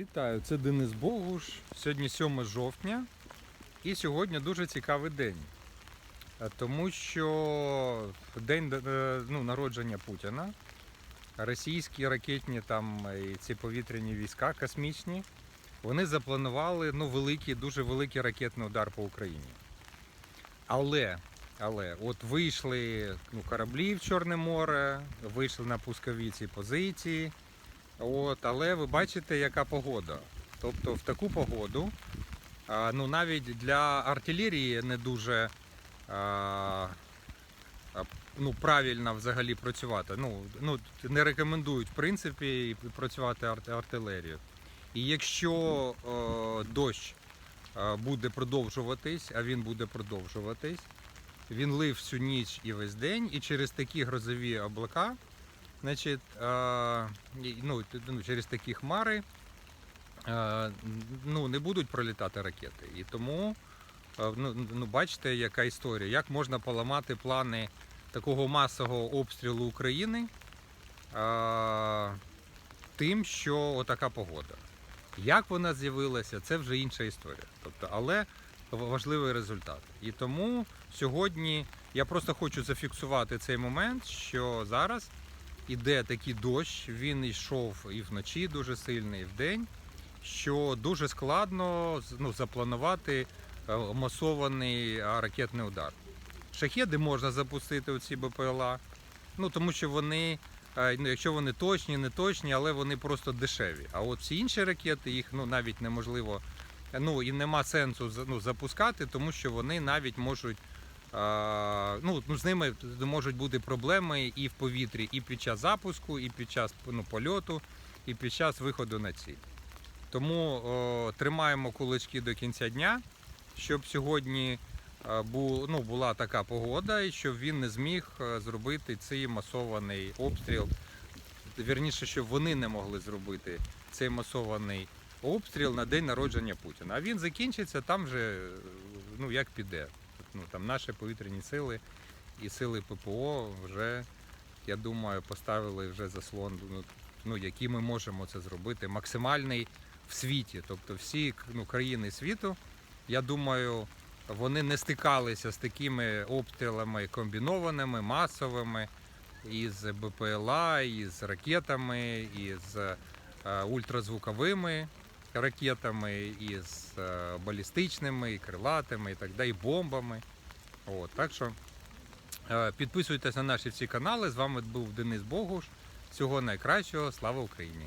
Вітаю, це Денис Богуш. Сьогодні 7 жовтня. І сьогодні дуже цікавий день. Е, Тому що день е, ну, народження Путіна. Російські ракетні там і ці повітряні війська космічні. Вони запланували ну, великий, дуже великий ракетний удар по Україні. Але, але от вийшли ну, кораблі в Чорне море, вийшли на пускові ці позиції. От, але ви бачите, яка погода. Тобто в таку погоду, ну навіть для артилерії не дуже ну, правильно взагалі працювати. Ну, ну, не рекомендують в принципі працювати арт- артилерію. І якщо е, дощ е, буде продовжуватись, а він буде продовжуватись, він лив всю ніч і весь день, і через такі грозові облака Значить, е, ну, ну, через такі хмари е, ну, не будуть пролітати ракети. І тому е, ну, ну, бачите, яка історія. Як можна поламати плани такого масового обстрілу України тим, що отака погода. Як вона з'явилася, це вже інша історія. Тобто, але важливий результат. І тому сьогодні я просто хочу зафіксувати цей момент, що зараз іде такий дощ, він йшов і вночі дуже сильний, і вдень, що дуже складно ну, запланувати е, масований ракетний удар. Шахеди можна запустити у ці БПЛА, ну тому що вони, е, ну, якщо вони точні, не точні, але вони просто дешеві. А от всі інші ракети, їх ну, навіть неможливо, ну і нема сенсу ну, запускати, тому що вони навіть можуть ну, ну, з ними можуть бути проблеми і в повітрі, і під час запуску, і під час ну, польоту, і під час виходу на ціль. Тому о, тримаємо кулачки до кінця дня, щоб сьогодні е, бу, ну, була така погода, і щоб він не зміг е, зробити цей масований обстріл. Вірніше, щоб вони не могли зробити цей масований обстріл на день народження Путіна. А він закінчиться там вже ну, як піде ну, там наші повітряні сили і сили ППО вже, я думаю, поставили вже заслон, ну, ну, який ми можемо це зробити, максимальний в світі. Тобто всі ну, країни світу, я думаю, вони не стикалися з такими обстрілами комбінованими, масовими, із БПЛА, із ракетами, із е, ультразвуковими ракетами, із з балістичними, і крилатими, і так далі, і бомбами. От, так що е, підписуйтесь на наші всі канали. З вами був Денис Богуш. Всього найкращого. Слава Україні!